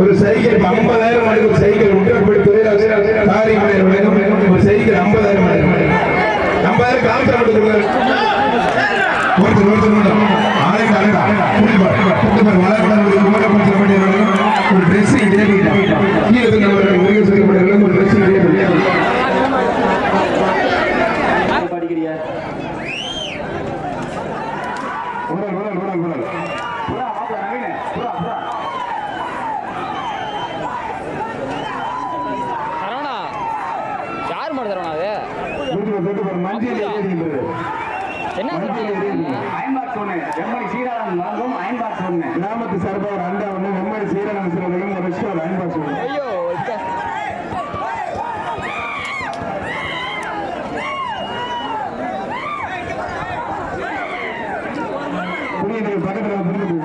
ஒரு சைக்கிள் ஐம்பதாயிரம் மணி ஒரு சைக்கிள் உண்டப்படி ஒரு சைக்கிள் ஐம்பதாயிரம் மணி ஐம்பதாயிரம் காலத்தில் மட்டும் ஒருத்தர் ஒருத்தர் மட்டும் ஆளுங்க உடல் உடல் உடல் உடல். புறா மாப்பிள நவீன. புறா புறா. தரோணா யார் மாடு அது? மஞ்சள் ஏறின்றது என்ன அயன்பாக்ஸ் ஒன்று எம்மடி சீராளன் வழங்கும் அயன்பாக்ஸ் ஒன்று கிராமத்து சார்பாக ஒரு அண்டா ஒன்று வெம்மாடி சீரகம் சிறதையும் ஒரு ஒரு அயன்பாஸ் ஒன்று பக்கத்தில் புரியுது